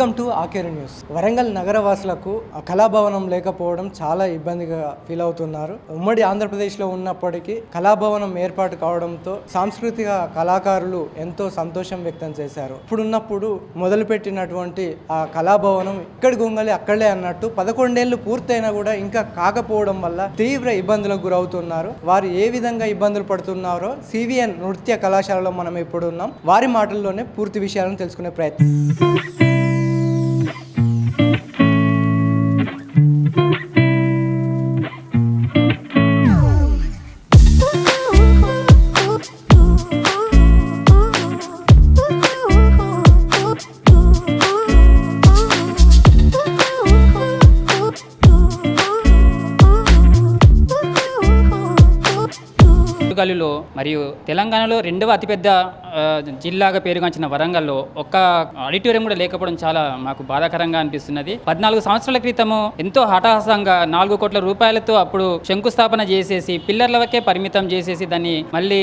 Akeru news. Warangal నగరవాసులకు ఆ కళాభవనం లేకపోవడం చాలా ఇబ్బందిగా ఫీల్ అవుతున్నారు. ఉమ్మడి ఆంధ్రప్రదేశ్లో ఉన్నప్పటికీ కళాభవనం ఏర్పాటు కావడంతో సాంస్కృతిక కళాకారులు ఎంతో సంతోషం వ్యక్తం చేశారు. ఇప్పుడున్నప్పుడు మొదలుపెట్టినటువంటి ఆ కళాభవనం ఇక్కడ గొంగలి అక్కడే అన్నట్టు పదకొండేళ్ళు పూర్తయినా కూడా ఇంకా కాకపోవడం వల్ల తీవ్ర ఇబ్బందులకు గురవుతున్నారు. వారు ఏ విధంగా ఇబ్బందులు పడుతున్నారో సివిఎన్ నృత్య కళాశాలలో మనం ఇప్పుడున్నాం వారి మాటల్లోనే పూర్తి విషయాలను తెలుసుకునే ప్రయత్నం. గల్లీలో మరియు తెలంగాణలో రెండవ అతిపెద్ద జిల్లాగా పేరుగాంచిన వరంగల్లో ఒక్క ఆడిటోరియం కూడా లేకపోవడం చాలా మాకు బాధాకరంగా అనిపిస్తున్నది. పద్నాలుగు సంవత్సరాల క్రితము ఎంతో హఠాహసంగా నాలుగు కోట్ల రూపాయలతో అప్పుడు శంకుస్థాపన చేసేసి పిల్లర్లకే పరిమితం చేసేసి దాన్ని మళ్ళీ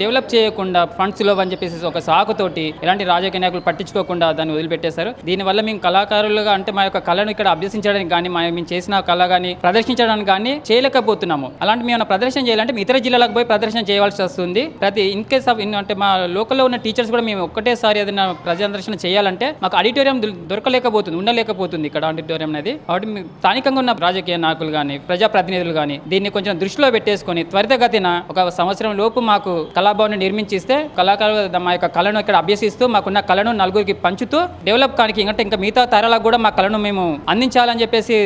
డెవలప్ చేయకుండా ఫండ్స్లో అని చెప్పేసి ఒక సాకుతోటి ఎలాంటి రాజకీయ నాయకులు పట్టించుకోకుండా దాన్ని వదిలిపెట్టేశారు. దీనివల్ల మేము కళాకారులుగా అంటే మా యొక్క కళను ఇక్కడ అభ్యసించడానికి కానీ మా మేము చేసిన కళ కానీ ప్రదర్శించడానికి కానీ చేయలేకపోతున్నాము. అలాంటి మేము ప్రదర్శన చేయాలంటే ఇతర జిల్లాలకు పోయి ప్రదర్శన చేయవలసి వస్తుంది. ప్రతి ఇన్ కేస్ ఆఫ్ ఇన్ అంటే మా లోకల్లో ఉన్న టీచర్స్ కూడా మేము ఒక్కటేసారి ఏదైనా ప్రదర్శన చేయాలంటే మాకు ఆడిటోరియం దొరకలేకపోతుంది ఉండలేకపోతుంది ఇక్కడ ఆడిటోరియం అనేది. కాబట్టి స్థానికంగా ఉన్న రాజకీయ నాయకులు కానీ ప్రజాప్రతినిధులు కానీ దీన్ని కొంచెం దృష్టిలో పెట్టేసుకొని త్వరితగతిన ఒక సంవత్సరం లోపు మాకు కళాభవన్ నిర్మించిస్తే కళాకారులు మా యొక్క కళను ఇక్కడ అభ్యసిస్తూ మాకున్న కళను నలుగురికి పంచుతూ డెవలప్ కానికి ఇంకా ఇంకా మిగతా తరాలకు కూడా మా కళను మేము అందించాలని చెప్పేసి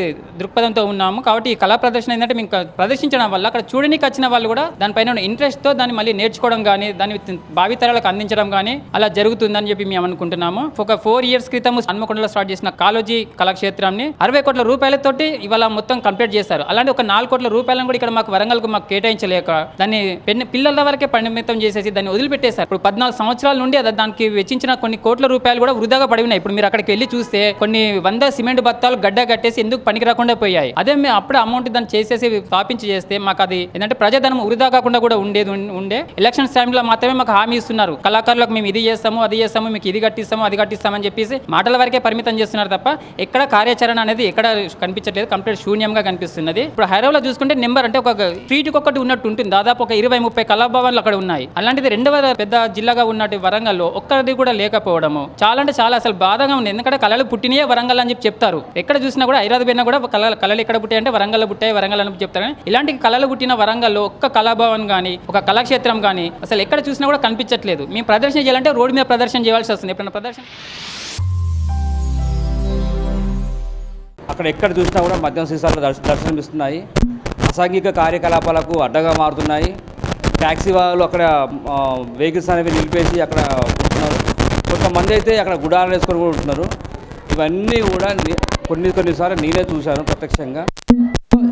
దృక్పథంతో ఉన్నాము. కాబట్టి ఈ కళా ప్రదర్శన ఏంటంటే మేము ప్రదర్శించడం వల్ల అక్కడ చూడడానికి వచ్చిన వాళ్ళు కూడా దానిపైన ఇంట్రెస్ట్తో దాన్ని మళ్ళీ నేర్చుకోవడం కానీ దాన్ని భావితరాలకు అందించడం కానీ అలా జరుగుతుందని చెప్పి మేము అనుకుంటున్నాము. ఒక ఫోర్ ఇయర్స్ క్రితం హన్మకొండలో స్టార్ట్ చేసిన కాలోజీ కళాక్షేత్రాన్ని అరవై కోట్ల రూపాయలతోటి ఇవాళ మొత్తం కంప్లీట్ చేశారు. అలాంటి ఒక నాలుగు కోట్ల రూపాయలను కూడా ఇక్కడ మాకు వరంగల్కు మాకు కేటాయించలేక దాన్ని పిల్లల వరకే పరిమితం చేసేసి దాన్ని వదిలిపెట్టేశారు. ఇప్పుడు పద్నాలుగు సంవత్సరాల నుండి అది దానికి వెచ్చించిన కొన్ని కోట్ల రూపాయలు కూడా వృధాగా పడి ఉన్నాయి. ఇప్పుడు మీరు అక్కడికి వెళ్ళి చూస్తే కొన్ని వంద సిమెంట్ బత్తాలు గడ్డ కట్టేసి ఎందుకు పనికి రాకుండా పోయాయి? అదే మేము అప్పుడు అమౌంట్ దాన్ని చేసేసి స్థాపించి చేస్తే మాకు అది ఏంటంటే ప్రజాధనం వృధా కాకుండా కూడా ఉండేది ఉండే. ఎలక్షన్ టైంలో మాత్రమే మాకు హామీ ఇస్తున్నారు. కళాకారులకు మేము ఇది చేస్తాము అది చేస్తాము మీకు ఇది కట్టిస్తాము అది కట్టిస్తామని చెప్పేసి మాటల వరకే పరిమితం చేస్తున్నారు తప్ప ఎక్కడ కార్యాచరణ అనేది ఎక్కడ కనిపించట్లేదు. కంప్లీట్ శూన్యంగా కనిపిస్తున్నది. ఇప్పుడు హైదరాబాద్లో చూసుకుంటే నెంబర్ అంటే ఒక స్ట్రీట్కి ఒకటి ఉన్నట్టు ఉంటుంది. దాదాపు ఒక ఇరవై ముప్పై కళాభవన్లు అక్కడ ఉన్నాయి. అలాంటిది రెండవ పెద్ద జిల్లాగా ఉన్నట్టు వరంగల్లో ఒక్కరిది కూడా లేకపోవడము చాలా అంటే చాలా అసలు బాధగా ఉంది. ఎందుకంటే కళలు పుట్టినయే వరంగల్ అని చెప్పి చెప్తారు. ఎక్కడ చూసినా కూడా హైదరాబాద్ పోయినా కూడా కళ కళలు ఎక్కడ పుట్టాయంటే వరంగల్లో పుట్టాయి వరంగల్ అని చెప్తారు. ఇలాంటి కళలు పుట్టిన వరంగల్లో ఒక్క కళాభవన్ కానీ ఒక కళాక్షేత్రం కానీ అసలు ఎక్కడ చూసినా కూడా కనిపించట్లేదు. మేము ప్రదర్శన చేయాలంటే రోడ్డు మీద ప్రదర్శన చేయాల్సి వస్తుంది. ఎప్పుడైనా ప్రదర్శన అక్కడ ఎక్కడ చూసినా కూడా మద్యం సీసాలు దర్శ దర్శనమిస్తున్నాయి. అసాంఘిక కార్యకలాపాలకు అడ్డగా మారుతున్నాయి. ట్యాక్సీ వాళ్ళు అక్కడ వెహికల్స్ అనేవి నిలిపేసి అక్కడ ఉంటున్నారు. కొంతమంది అయితే అక్కడ గుడాలు వేసుకొని కూడా ఉంటున్నారు. ఇవన్నీ కూడా కొన్ని కొన్నిసార్లు నేనే చూశాను ప్రత్యక్షంగా.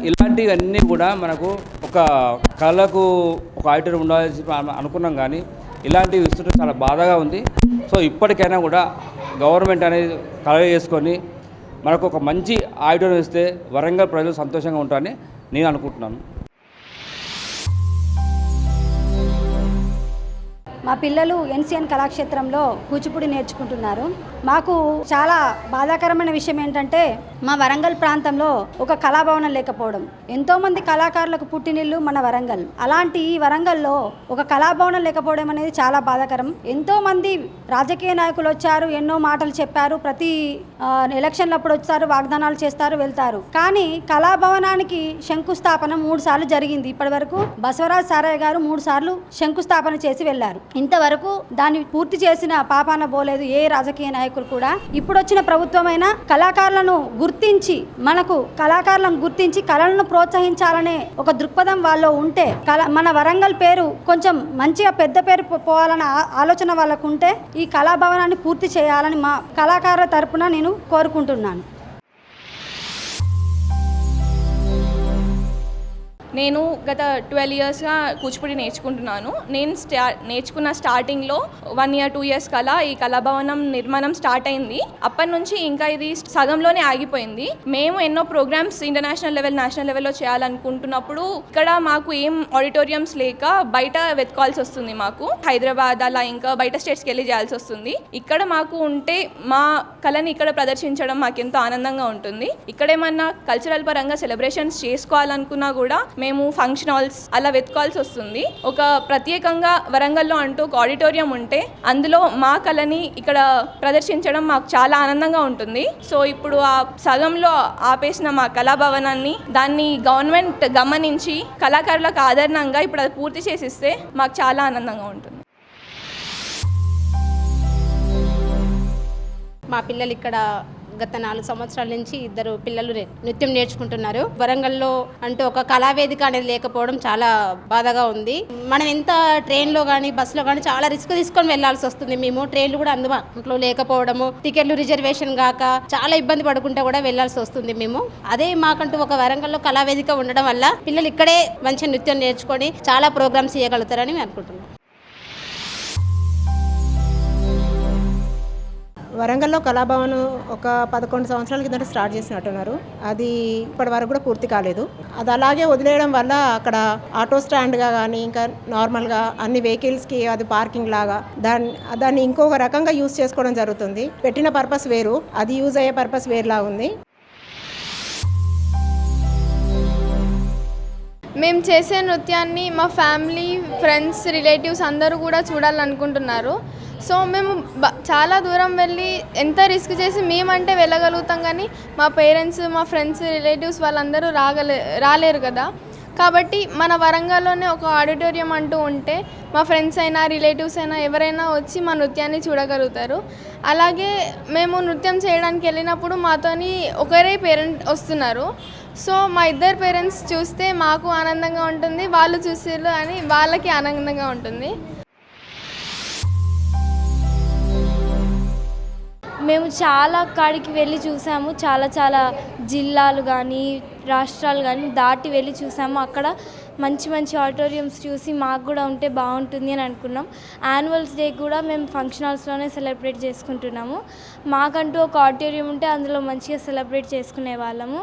ఇలాంటివన్నీ కూడా మనకు ఒక కళకు ఒక ఆడిటర్ ఉండాల్సి అనుకున్నాం కానీ ఇలాంటివి ఇస్తుంటే చాలా బాధగా ఉంది. సో ఇప్పటికైనా కూడా గవర్నమెంట్ అనేది కళ చేసుకొని మనకు ఒక మంచి ఆడిటర్ ఇస్తే వరంగల్ ప్రజలు సంతోషంగా ఉంటారని నేను అనుకుంటున్నాను. మా పిల్లలు ఎన్సిఎన్ కళాక్షేత్రంలో కూచిపూడి నేర్చుకుంటున్నారు. మాకు చాలా బాధాకరమైన విషయం ఏంటంటే మా వరంగల్ ప్రాంతంలో ఒక కళాభవనం లేకపోవడం. ఎంతో మంది కళాకారులకు పుట్టినిల్లు మన వరంగల్. అలాంటి ఈ వరంగల్లో ఒక కళాభవనం లేకపోవడం అనేది చాలా బాధాకరం. ఎంతో మంది రాజకీయ నాయకులు వచ్చారు ఎన్నో మాటలు చెప్పారు ప్రతి ఎలక్షన్లు ఎలక్షన్లప్పుడు వచ్చారు వాగ్దానాలు చేస్తారు వెళ్తారు. కానీ కళాభవనానికి శంకుస్థాపన మూడు సార్లు జరిగింది. ఇప్పటి వరకు బసవరాజ్ సారయ్య గారు మూడు సార్లు శంకుస్థాపన చేసి వెళ్ళారు ఇంతవరకు దాన్ని పూర్తి చేసిన పాపాన పోలేదు ఏ రాజకీయ నాయకులు కూడా ఇప్పుడు వచ్చిన ప్రభుత్వమైన కళాకారులను గుర్తించి మనకు కళాకారులను గుర్తించి కళలను ప్రోత్సహించాలనే ఒక దృక్పథం వాళ్ళు ఉంటే కళ మన వరంగల్ పేరు కొంచెం మంచిగా పెద్ద పేరు పోవాలన్న ఆ- ఆలోచన వాళ్ళకు ఉంటే ఈ కళాభవనాన్ని పూర్తి చేయాలని మా కళాకారుల తరపున నేను కోరుకుంటున్నాను. నేను గత ట్వెల్వ్ ఇయర్స్గా కూచిపూడి నేర్చుకుంటున్నాను. నేను స్టా నేర్చుకున్న స్టార్టింగ్లో వన్ ఇయర్ టూ ఇయర్స్ కల్లా ఈ కళాభవనం నిర్మాణం స్టార్ట్ అయింది. అప్పటి నుంచి ఇంకా ఇది సగంలోనే ఆగిపోయింది. మేము ఎన్నో ప్రోగ్రామ్స్ ఇంటర్నేషనల్ లెవెల్ నేషనల్ లెవెల్లో చేయాలనుకుంటున్నప్పుడు ఇక్కడ మాకు ఏం ఆడిటోరియంస్ లేక బయట వెతుకోవాల్సి వస్తుంది మాకు. హైదరాబాద్ అలా ఇంకా బయట స్టేట్స్కి వెళ్ళి చేయాల్సి వస్తుంది. ఇక్కడ మాకు ఉంటే మా కళని ఇక్కడ ప్రదర్శించడం మాకు ఎంతో ఆనందంగా ఉంటుంది. ఇక్కడ ఏమన్నా కల్చరల్ పరంగా సెలబ్రేషన్స్ చేసుకోవాలనుకున్నా కూడా మేము ఫంక్షన్ హాల్స్ అలా వెతుకోవాల్సి వస్తుంది. ఒక ప్రత్యేకంగా వరంగల్లో అంటూ ఒక ఆడిటోరియం ఉంటే అందులో మా కళని ఇక్కడ ప్రదర్శించడం మాకు చాలా ఆనందంగా ఉంటుంది. సో ఇప్పుడు ఆ సగంలో ఆపేసిన మా కళాభవనాన్ని దాన్ని గవర్నమెంట్ గమనించి కళాకారులకు ఆదరణంగా ఇప్పుడు అది పూర్తి చేసిస్తే మాకు చాలా ఆనందంగా ఉంటుంది. మా పిల్లలు ఇక్కడ గత నాలుగు సంవత్సరాల నుంచి ఇద్దరు పిల్లలు నృత్యం నేర్చుకుంటున్నారు. వరంగల్లో అంటూ ఒక కళావేదిక అనేది లేకపోవడం చాలా బాధగా ఉంది. మనం ఎంత ట్రైన్లో కానీ బస్సులో కానీ చాలా రిస్క్ తీసుకొని వెళ్ళాల్సి వస్తుంది. మేము ట్రైన్లు కూడా అందుబాటులో లేకపోవడము టికెట్లు రిజర్వేషన్ కాక చాలా ఇబ్బంది పడుకుంటే కూడా వెళ్ళాల్సి వస్తుంది మేము. అదే మాకంటూ ఒక వరంగల్లో కళావేదిక ఉండడం వల్ల పిల్లలు ఇక్కడే మంచి నృత్యం నేర్చుకొని చాలా ప్రోగ్రామ్స్ చేయగలుగుతారని అనుకుంటున్నాం. వరంగల్లో కళాభవన్ ఒక పదకొండు సంవత్సరాల కిందట స్టార్ట్ చేసినట్టున్నారు. అది ఇప్పటి వరకు కూడా పూర్తి కాలేదు. అది అలాగే వదిలేయడం వల్ల అక్కడ ఆటో స్టాండ్గా కానీ ఇంకా నార్మల్గా అన్ని వెహికల్స్కి అది పార్కింగ్ లాగా దాన్ని దాన్ని ఇంకొక రకంగా యూజ్ చేసుకోవడం జరుగుతుంది. పెట్టిన పర్పస్ వేరు అది యూజ్ అయ్యే పర్పస్ వేరులా ఉంది. మేము చేసే నృత్యాన్ని మా ఫ్యామిలీ ఫ్రెండ్స్ రిలేటివ్స్ అందరూ కూడా చూడాలనుకుంటున్నారు. సో మేము చాలా దూరం వెళ్ళి ఎంత రిస్క్ చేసి మేమంటే వెళ్ళగలుగుతాం కానీ మా పేరెంట్స్ మా ఫ్రెండ్స్ రిలేటివ్స్ వాళ్ళందరూ రాగలే రాలేరు కదా. కాబట్టి మన వరంగల్లోనే ఒక ఆడిటోరియం అంటూ ఉంటే మా ఫ్రెండ్స్ అయినా రిలేటివ్స్ అయినా ఎవరైనా వచ్చి మా నృత్యాన్ని చూడగలుగుతారు. అలాగే మేము నృత్యం చేయడానికి వెళ్ళినప్పుడు మాతోని ఒకరే పేరెంట్ వస్తున్నారు. సో మా ఇద్దరు పేరెంట్స్ చూస్తే మాకు ఆనందంగా ఉంటుంది వాళ్ళు చూసేరు అని వాళ్ళకి ఆనందంగా ఉంటుంది. మేము చాలా కాడికి వెళ్ళి చూసాము. చాలా చాలా జిల్లాలు కానీ రాష్ట్రాలు కానీ దాటి వెళ్ళి చూసాము. అక్కడ మంచి మంచి ఆడిటోరియంస్ చూసి మాకు కూడా ఉంటే బాగుంటుంది అని అనుకున్నాం. యాన్యువల్స్ డే కూడా మేము ఫంక్షన్ హాల్స్లోనే సెలబ్రేట్ చేసుకుంటున్నాము. మాకంటూ ఒక ఆడిటోరియం ఉంటే అందులో మంచిగా సెలబ్రేట్ చేసుకునే వాళ్ళము.